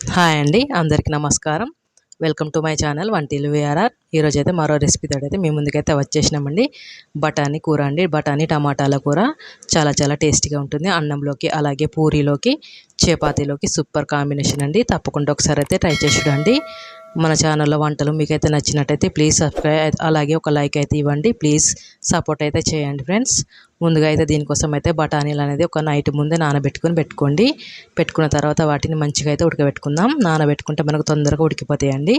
Hi అండి అందరికీ నమస్కారం. Welcome to my channel Vantillu VRR ఈరోజు అయితే మరో రెసిపీ అయితే మీ ముందుకైతే వచ్చేసినామండి. బఠానీ కూర అండి బఠానీ టమాటాల కూర. చాలా చాలా టేస్టీగా ఉంటుంది. అన్నంలోకి అలాగే పూరీలోకి చపాతీలోకి సూపర్ కాంబినేషన్ అండి. తప్పకుండా ఒకసారి అయితే ట్రై చేసి చూడండి. మన ఛానల్లో వంటలు మీకైతే నచ్చినట్టయితే ప్లీజ్ సబ్స్క్రైబ్ అలాగే ఒక లైక్ అయితే ఇవ్వండి. ప్లీజ్ సపోర్ట్ అయితే చేయండి ఫ్రెండ్స్. ముందుగా అయితే దీనికోసం అయితే బఠానీలు అనేది ఒక నైట్ ముందే నానబెట్టుకొని పెట్టుకోండి. పెట్టుకున్న తర్వాత వాటిని మంచిగా అయితే ఉడకబెట్టుకుందాం. నానబెట్టుకుంటే మనకు తొందరగా ఉడికిపోతాయండి.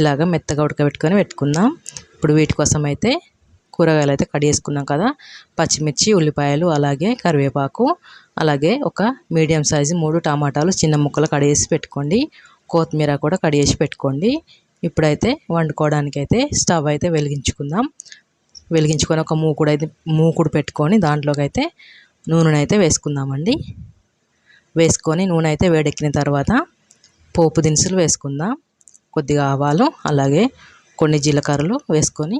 ఇలాగ మెత్తగా ఉడకబెట్టుకొని పెట్టుకుందాం. ఇప్పుడు వీటి కోసం అయితే కూరగాయలు అయితే కట్ చేసుకున్నాం కదా. పచ్చిమిర్చి ఉల్లిపాయలు అలాగే కరివేపాకు అలాగే ఒక మీడియం సైజు మూడు టమాటాలు చిన్న ముక్కలు కట్ చేసి పెట్టుకోండి. కొత్తిమీర కూడా కట్ చేసి పెట్టుకోండి. ఇప్పుడైతే వండుకోవడానికి అయితే స్టవ్ అయితే వెలిగించుకుందాం. వెలిగించుకొని ఒక మూకుడు అయితే మూకుడు పెట్టుకొని దాంట్లోకి అయితే నూనె అయితే వేసుకుందామండి. వేసుకొని నూనె అయితే వేడెక్కిన తర్వాత పోపు దినుసులు వేసుకుందాం. కొద్దిగా ఆవాలు అలాగే కొన్ని జీలకర్రలు వేసుకొని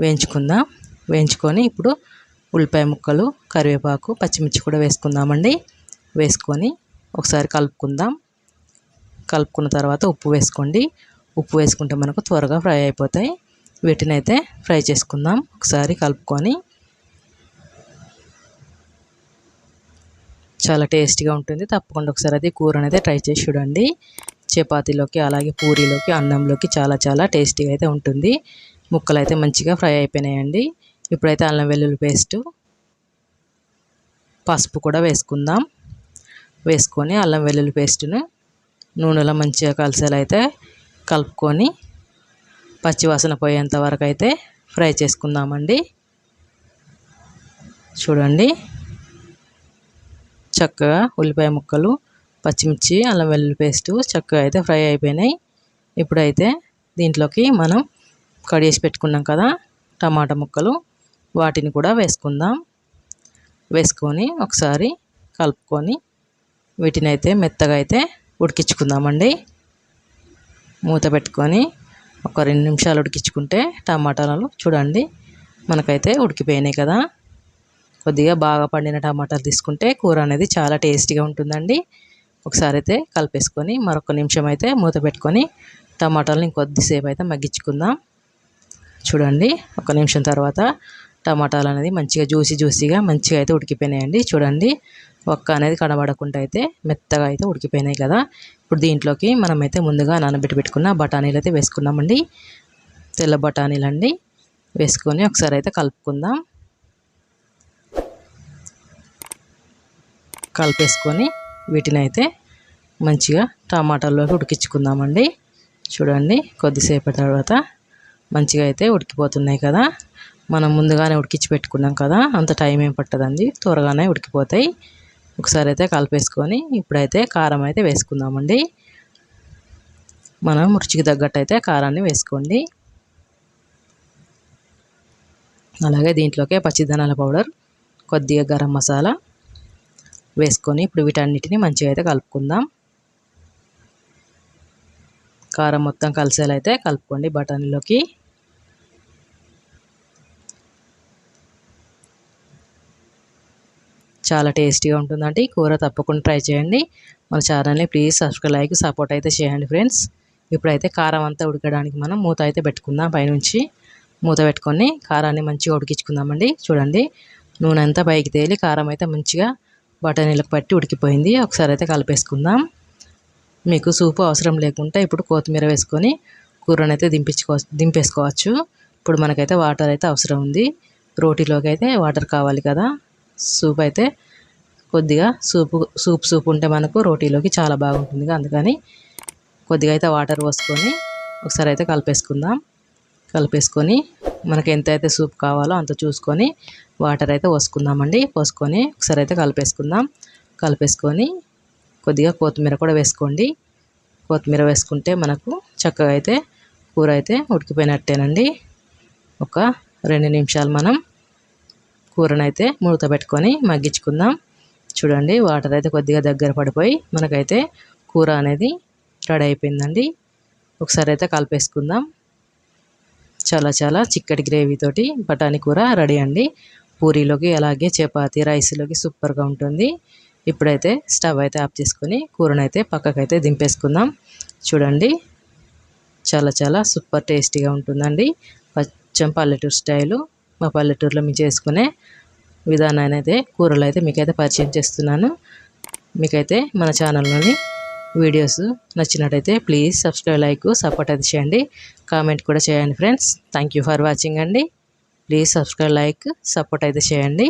వేయించుకుందాం. వేయించుకొని ఇప్పుడు ఉల్లిపాయ ముక్కలు కరివేపాకు పచ్చిమిర్చి కూడా వేసుకుందామండి. వేసుకొని ఒకసారి కలుపుకుందాం. కలుపుకున్న తర్వాత ఉప్పు వేసుకోండి. ఉప్పు వేసుకుంటే మనకు త్వరగా ఫ్రై అయిపోతాయి. వీటిని అయితే ఫ్రై చేసుకుందాం. ఒకసారి కలుపుకొని చాలా టేస్టీగా ఉంటుంది. తప్పకుండా ఒకసారి అది కూర అనేది ట్రై చేసి చూడండి. చపాతీలోకి అలాగే పూరీలోకి అన్నంలోకి చాలా చాలా టేస్టీగా అయితే ఉంటుంది. ముక్కలు అయితే మంచిగా ఫ్రై అయిపోయినాయండి. ఇప్పుడైతే అల్లం వెల్లుల్లి పేస్టు పసుపు కూడా వేసుకుందాం. వేసుకొని అల్లం వెల్లుల్లి పేస్టును నూనెలో మంచిగా కలిసేలా అయితే కలుపుకొని పచ్చివాసన పోయేంత వరకు అయితే ఫ్రై చేసుకుందామండి. చూడండి. చక్కగా ఉల్లిపాయ ముక్కలు పచ్చిమిర్చి అల్లం వెల్లుల్లి పేస్టు చక్కగా అయితే ఫ్రై అయిపోయినాయి. ఇప్పుడైతే దీంట్లోకి మనం కడిగేసి పెట్టుకున్నాం కదా టమాటా ముక్కలు వాటిని కూడా వేసుకుందాం. వేసుకొని ఒకసారి కలుపుకొని వీటిని అయితే మెత్తగా అయితే ఉడికించుకుందామండి. మూత పెట్టుకొని ఒక రెండు నిమిషాలు ఉడికించుకుంటే టమాటాలలో చూడండి మనకైతే ఉడికిపోయినాయి కదా. కొద్దిగా బాగా పండిన టమాటాలు తీసుకుంటే కూర అనేది చాలా టేస్టీగా ఉంటుందండి. ఒకసారి అయితే కలిపేసుకొని మరొక నిమిషం అయితే మూత పెట్టుకొని టమాటాలను ఇంకొద్దిసేపు అయితే మగ్గించుకుందాం. చూడండి ఒక నిమిషం తర్వాత టమాటాలు అనేది మంచిగా జ్యూసీ జ్యూసీగా మంచిగా అయితే ఉడికిపోయినాయండి. చూడండి ఒక్క అనేది కనబడకుండా అయితే మెత్తగా అయితే ఉడికిపోయినాయి కదా. ఇప్పుడు దీంట్లోకి మనమైతే ముందుగా నానబెట్టి పెట్టుకున్న బఠానీలు అయితే వేసుకున్నామండి తెల్ల బఠానీలు అండి వేసుకొని ఒకసారి అయితే కలుపుకుందాం. కలిపేసుకొని వీటిని అయితే మంచిగా టమాటాల్లోకి ఉడికించుకుందామండి. చూడండి కొద్దిసేపటి తర్వాత మంచిగా అయితే ఉడికిపోతున్నాయి కదా. మనం ముందుగానే ఉడికించి పెట్టుకున్నాం కదా అంత టైం ఏం పట్టదండి. త్వరగానే ఉడికిపోతాయి. ఒకసారి అయితే కలిపేసుకొని ఇప్పుడైతే కారం అయితే వేసుకుందామండి. మనం రుచికి తగ్గట్టు అయితే కారాన్ని వేసుకోండి. అలాగే దీంట్లోకే పచ్చిదనాల పౌడర్ కొద్దిగా గరం మసాలా వేసుకొని ఇప్పుడు వీటన్నిటిని మంచిగా అయితే కలుపుకుందాం. కారం మొత్తం కలిసేలా అయితే కలుపుకోండి బఠానీలోకి చాలా టేస్టీగా ఉంటుందండి. కూర తప్పకుండా ట్రై చేయండి. మన ఛానల్ని ప్లీజ్ సబ్స్క్రైబ్ లైక్ సపోర్ట్ అయితే చేయండి ఫ్రెండ్స్. ఇప్పుడైతే కారం అంతా ఉడకడానికి మనం మూత అయితే పెట్టుకుందాం పైనుంచి. మూత పెట్టుకొని కారాన్ని మంచిగా ఉడికించుకుందామండి. చూడండి నూనె అంతా పైకి తేలి కారం అయితే మంచిగా బఠానీలకు పట్టి ఉడికిపోయింది. ఒకసారి అయితే కలిపేసుకుందాం. మీకు సూపు అవసరం లేకుండా ఇప్పుడు కొత్తిమీర వేసుకొని కూరనైతే దింపించుకో దింపేసుకోవచ్చు. ఇప్పుడు మనకైతే వాటర్ అయితే అవసరం ఉంది. రోటీలోకి అయితే వాటర్ కావాలి కదా. సూప్ అయితే కొద్దిగా సూపు సూప్ సూప్ ఉంటే మనకు రోటీలోకి చాలా బాగుంటుంది అందుకని కొద్దిగా అయితే వాటర్ పోసుకొని ఒకసారి అయితే కలిపేసుకుందాం. కలిపేసుకొని మనకి ఎంత అయితే సూప్ కావాలో అంత చూసుకొని వాటర్ అయితే పోసుకుందామండి. పోసుకొని ఒకసారి అయితే కలిపేసుకుందాం. కలిపేసుకొని కొద్దిగా కొత్తిమీర కూడా వేసుకోండి. కొత్తిమీర వేసుకుంటే మనకు చక్కగా అయితే కూర అయితే ఉడికిపోయినట్టేనండి. ఒక రెండు నిమిషాలు మనం కూరనైతే మూత పెట్టుకొని మగ్గించుకుందాం. చూడండి వాటర్ అయితే కొద్దిగా దగ్గర పడిపోయి మనకైతే కూర అనేది రెడీ అయిపోయిందండి. ఒకసారి అయితే కలిపేసుకుందాం. చాలా చాలా చిక్కటి గ్రేవీతోటి బఠానీ కూర రెడీ అండి. పూరీలోకి అలాగే చపాతి రైస్లోకి సూపర్గా ఉంటుంది. ఇప్పుడైతే స్టవ్ అయితే ఆఫ్ చేసుకొని కూరనైతే పక్కకైతే దింపేసుకుందాం. చూడండి చాలా చాలా సూపర్ టేస్టీగా ఉంటుందండి. పచ్చం పల్లెటూరు స్టైలు. మా పల్లెటూరులో మేము చేసుకునే విధానాన్ని అయితే కూరలు అయితే మీకైతే పరిచయం చేస్తున్నాను. మీకైతే మన ఛానల్లోని వీడియోస్ నచ్చినట్టయితే ప్లీజ్ సబ్స్క్రైబ్ లైక్ సపోర్ట్ అయితే చేయండి. కామెంట్ కూడా చేయండి friends. Thank you for watching అండి. ప్లీజ్ సబ్స్క్రైబ్ లైక్ సపోర్ట్ అయితే చేయండి.